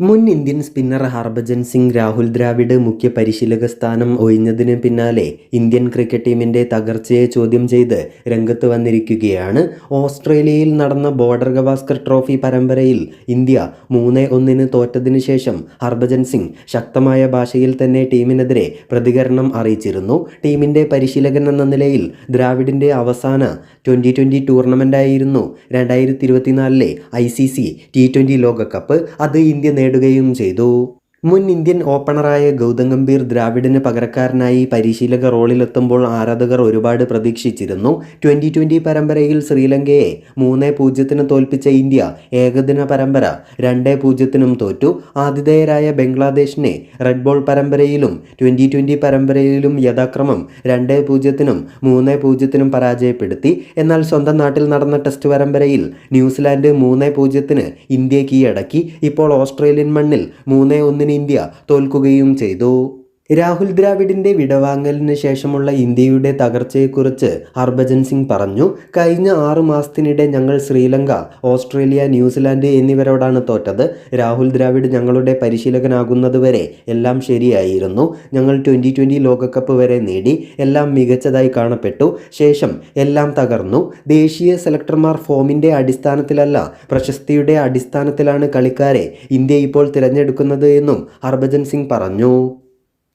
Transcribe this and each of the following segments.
മുൻ Indian spinner Harbhajan Singh Rahul Dravid മുഖ്യ പരിശീലക സ്ഥാനം ഒഴിഞ്ഞതിന് പിന്നാലെ ഇന്ത്യൻ ക്രിക്കറ്റ് ടീമിന്റെ തകർച്ചയെ ചോദ്യം ചെയ്ത് രംഗത്ത് വന്നിരിക്കുകയാണ്. ഓസ്ട്രേലിയയിൽ നടന്ന ബോർഡർ ഗവാസ്കർ ട്രോഫി പരമ്പരയിൽ ഇന്ത്യ മൂന്ന് ഒന്നിന് തോറ്റതിനു ശേഷം ഹർഭജൻ സിംഗ് ശക്തമായ ഭാഷയിൽ തന്നെ ടീമിനെതിരെ പ്രതികരണം അറിയിച്ചിരുന്നു. ടീമിന്റെ പരിശീലകൻ എന്ന നിലയിൽ ദ്രാവിഡിന്റെ അവസാന ട്വന്റി ട്വന്റി ടൂർണമെന്റായിരുന്നു രണ്ടായിരത്തി ഇരുപത്തിനാലിലെ I C C T twenty ലോകകപ്പ്. അത് ഇന്ത്യ നേടുകയും ചെയ്തു. മുൻ ഇന്ത്യൻ ഓപ്പണറായ ഗൗതം ഗംഭീർ ദ്രാവിഡിന് പകരക്കാരനായി പരിശീലക റോളിലെത്തുമ്പോൾ ആരാധകർ ഒരുപാട് പ്രതീക്ഷിച്ചിരുന്നു. ട്വന്റി ട്വന്റി പരമ്പരയിൽ ശ്രീലങ്കയെ മൂന്ന് പൂജ്യത്തിന് തോൽപ്പിച്ച ഇന്ത്യ ഏകദിന പരമ്പര രണ്ട് പൂജ്യത്തിനും തോറ്റു. ആതിഥേയരായ ബംഗ്ലാദേശിനെ റെഡ് ബോൾ പരമ്പരയിലും ട്വന്റി ട്വന്റി പരമ്പരയിലും യഥാക്രമം രണ്ട് പൂജ്യത്തിനും മൂന്ന് പൂജ്യത്തിനും പരാജയപ്പെടുത്തി. എന്നാൽ സ്വന്തം നാട്ടിൽ നടന്ന ടെസ്റ്റ് പരമ്പരയിൽ ന്യൂസിലാൻഡ് മൂന്ന് പൂജ്യത്തിന് ഇന്ത്യ കീഴടക്കി. ഇപ്പോൾ ഓസ്ട്രേലിയൻ മണ്ണിൽ മൂന്ന് ഒന്നിന് ഇന്ത്യ തോൽക്കുകയും ചെയ്തു. രാഹുൽ ദ്രാവിഡിന്റെ വിടവാങ്ങലിന് ശേഷമുള്ള ഇന്ത്യയുടെ തകർച്ചയെക്കുറിച്ച് ഹർഭജൻ സിംഗ് പറഞ്ഞു കഴിഞ്ഞ ആറു മാസത്തിനിടെ ഞങ്ങൾ ശ്രീലങ്ക ഓസ്ട്രേലിയ ന്യൂസിലാൻഡ് എന്നിവരോടാണ് തോറ്റത്. രാഹുൽ ദ്രാവിഡ് ഞങ്ങളുടെ പരിശീലകനാകുന്നതുവരെ എല്ലാം ശരിയായിരുന്നു. ഞങ്ങൾ ട്വന്റി ട്വന്റി ലോകകപ്പ് വരെ നേടി എല്ലാം മികച്ചതായി കാണപ്പെട്ടു. ശേഷം എല്ലാം തകർന്നു. ദേശീയ സെലക്ടർമാർ ഫോമിന്റെ അടിസ്ഥാനത്തിലല്ല പ്രശസ്തിയുടെ അടിസ്ഥാനത്തിലാണ് കളിക്കാരെ ഇന്ത്യ ഇപ്പോൾ തിരഞ്ഞെടുക്കുന്നത് എന്നും ഹർഭജൻ സിംഗ് പറഞ്ഞു.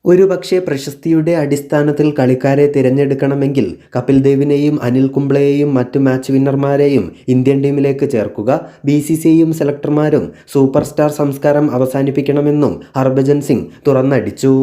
ഒരുപക്ഷെ പ്രശസ്തിയുടെ അടിസ്ഥാനത്തിൽ കളിക്കാരെ തിരഞ്ഞെടുക്കണമെങ്കിൽ കപിൽ ദേവിനെയും അനിൽ കുംബ്ലെയെയും മറ്റു മാച്ച് വിന്നർമാരെയും ഇന്ത്യൻ ടീമിലേക്ക് ചേർക്കുക. ബി സി സിയും സെലക്ടർമാരും സൂപ്പർ സ്റ്റാർ സംസ്കാരം അവസാനിപ്പിക്കണമെന്നും ഹർഭജൻ സിംഗ് തുറന്നടിച്ചു.